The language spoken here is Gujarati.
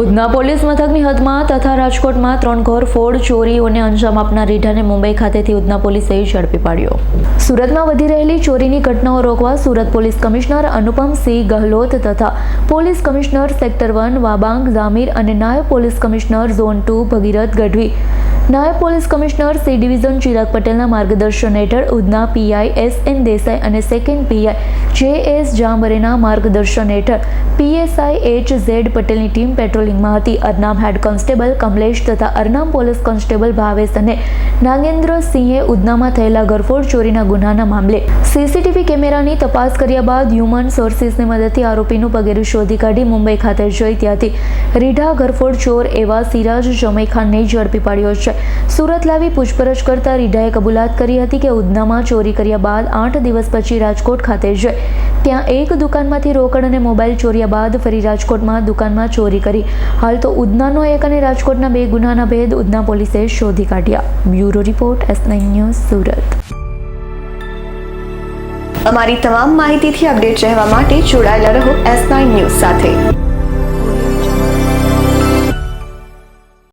ઉધના પોલીસ મથકની હદમાં તથા રાજકોટમાં ત્રણ ઘર, ફોડ ચોરીઓને અંજામ આપનાર રીઢાને મુંબઈ ખાતેથી ઉધના પોલીસે ઝડપી પાડ્યો. સુરતમાં વધી રહેલી ચોરીની ઘટનાઓ રોકવા સુરત પોલીસ કમિશનર અનુપમસિંહ ગહલોત તથા police commissioner sector one, Wabang Jamir અને નાયબ police commissioner zone two, Bhagirath Gadhvi નાયબ police commissioner C division Chirag પટેલના માર્ગદર્શન હેઠળ Udhna PI S N Desai અને સેકન્ડ પીઆઈ જે એસ જાંબરેના માર્ગદર્શન હેઠળ પીએસઆઈ એચ ઝેડ પટેલની ટીમ પેટ્રોલિંગમાં હતી. અરનામ હેડ કોન્સ્ટેબલ કમલેશ તથા અરનામ પોલીસ કોન્સ્ટેબલ ભાવેશ અને નાગેન્દ્ર સિંહે ઉધનામાં થયેલા ગરફોડ ચોરીના ગુનાના મામલે સીસીટીવી કેમેરાની તપાસ કર્યા બાદ હ્યુમન સોર્સિસની મદદથી આરોપીનું પગેરું શોધી કાઢી મુંબઈ ખાતે જઈ ત્યાંથી રીઢા ગરફોડ ચોર એવા સિરાજ જમૈખાનને ઝડપી પાડ્યો છે. સુરત લાવી પૂછપરછ કરતા રીઢાએ કબૂલાત કરી હતી કે ઉધનામાં ચોરી કર્યા બાદ આઠ દિવસ પછી રાજકોટ ખાતે જઈ ત્યાં એક દુકાનમાંથી રોકડ અને મોબાઈલ ચોર્યા બાદ ફરી રાજકોટમાં દુકાનમાં ચોરી કરી. હાલ તો ઉધનાનો એક અને રાજકોટના બે ગુનાના ભેદ ઉધના પોલીસે શોધી કાઢ્યા. Bureau report, S news, Surat. અમારી તમામ માહિતીથી અપડેટ રહેવા માટે જોડાયેલા રહો એસ ન્યૂઝ સાથે.